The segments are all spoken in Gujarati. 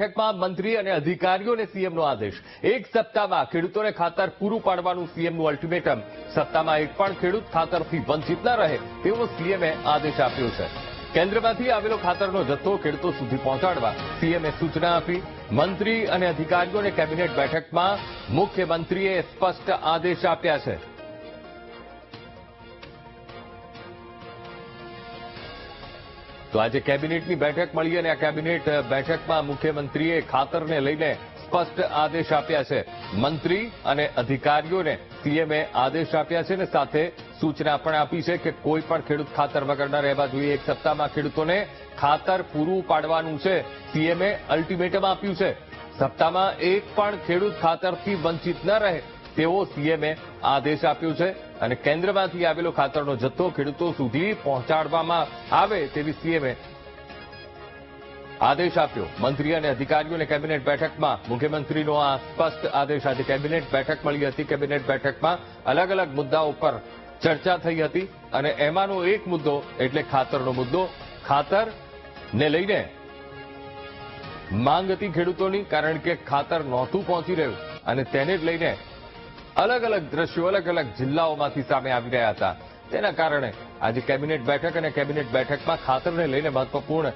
બેઠકમાં મંત્રી અને અધિકારીઓને સીએમનો આદેશ. એક સપ્તાહમાં ખેડૂતોને ખાતર પૂરું પાડવાનું સીએમનું અલ્ટિમેટમ સપ્તાહમાં એક પણ ખેડૂત ખાતરથી વંચિત ન રહે તેવો સીએમએ આદેશ આપ્યો છે. કેન્દ્રમાંથી આવેલો ખાતરનો જથ્થો ખેડૂતો સુધી પહોંચાડવા સીએમએ સૂચના આપી. મંત્રી અને અધિકારીઓને કેબિનેટ બેઠકમાં મુખ્યમંત્રીએ સ્પષ્ટ આદેશ આપ્યા છે. તો આજે કેબિનેટની બેઠક મળી અને આ કેબિનેટ બેઠકમાં મુખ્યમંત્રીએ ખાતરને લઈને સ્પષ્ટ આદેશ આપ્યા છે. મંત્રી અને અધિકારીઓને સીએમએ આદેશ આપ્યા છે અને સાથે સૂચના પણ આપી છે કે કોઈ પણ ખેડૂત ખાતર વગર ન રહેવા જોઈએ. એક સપ્તાહમાં ખેડૂતોને ખાતર પૂરું પાડવાનું છે. સીએમએ અલ્ટિમેટમ આપ્યું છે. સપ્તાહમાં એક પણ ખેડૂત ખાતરથી વંચિત ન રહે તેવો સીએમએ આદેશ આપ્યો છે અને કેન્દ્રમાંથી આવેલો ખાતરનો જથ્થો ખેડૂતો સુધી પહોંચાડવામાં આવે તેવી સીએમએ આદેશ આપ્યો. મંત્રી અને અધિકારીઓને કેબિનેટ બેઠકમાં, મુખ્યમંત્રીનો આ સ્પષ્ટ આદેશ આજે કેબિનેટ બેઠક મળી હતી. કેબિનેટ બેઠકમાં અલગ અલગ મુદ્દાઓ પર ચર્ચા થઈ હતી અને એમાંનો એક મુદ્દો એટલે ખાતરનો મુદ્દો. ખાતરને લઈને માંગ હતી ખેડૂતોની, કારણ કે ખાતર નહોતું પહોંચી રહ્યું અને તેને જ લઈને અલગ અલગ દ્રશ્યો અલગ અલગ જિલ્લાઓમાંથી સામે આવી રહ્યા હતા. તેના કારણે આજે કેબિનેટ બેઠક અને કેબિનેટ બેઠકમાં ખાતરને લઈને મહત્વપૂર્ણ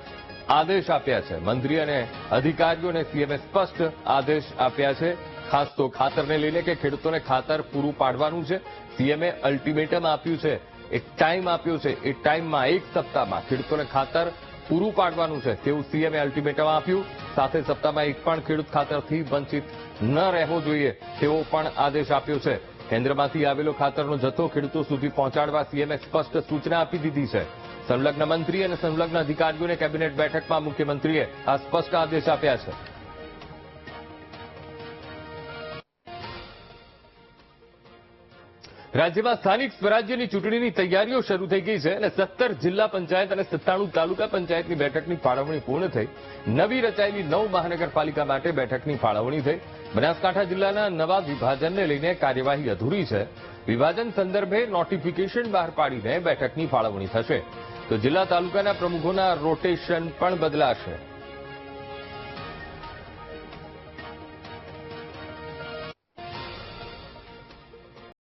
આદેશ આપ્યા છે. મંત્રી અને અધિકારીઓને સીએમએ સ્પષ્ટ આદેશ આપ્યા છે. ખાસ તો ખાતરને લઈને કે ખેડૂતોને ખાતર પૂરું પાડવાનું છે. સીએમએ અલ્ટિમેટમ આપ્યું છે. એક ટાઈમ આપ્યો છે. એ ટાઈમમાં એક સપ્તાહમાં ખેડૂતોને ખાતર પૂરું પાડવાનું છે. તેવું સીએમએ અલ્ટિમેટમ આપ્યું. સાથે સપ્તાહમાં એક પણ ખેડૂત ખાતરથી વંચિત ન રહેવો જોઈએ તેવો પણ આદેશ આપ્યો છે. કેન્દ્રમાંથી આવેલો ખાતરનો જથ્થો ખેડૂતો સુધી પહોંચાડવા સીએમએ સ્પષ્ટ સૂચના આપી દીધી છે. સંલગ્ન મંત્રી અને સંલગ્ન અધિકારીઓને કેબિનેટ બેઠકમાં મુખ્યમંત્રીએ આ સ્પષ્ટ આદેશ આપ્યા છે. રાજ્યમાં સ્થાનિક સ્વરાજ્યની ચૂંટણીની તૈયારીઓ શરૂ થઈ ગઈ છે અને સત્તર જિલ્લા પંચાયત અને સત્તાણું તાલુકા પંચાયતની બેઠકની ફાળવણી પૂર્ણ થઈ. નવી રચાયેલી નવ મહાનગરપાલિકા માટે બેઠકની ફાળવણી થઈ. બનાસકાંઠા જિલ્લાના નવા વિભાજનને લઈને કાર્યવાહી અધૂરી છે. વિભાજન સંદર્ભે નોટિફિકેશન બહાર પાડીને બેઠકની ફાળવણી થશે. તો જિલ્લા તાલુકાના પ્રમુખોના રોટેશન પણ બદલાશે.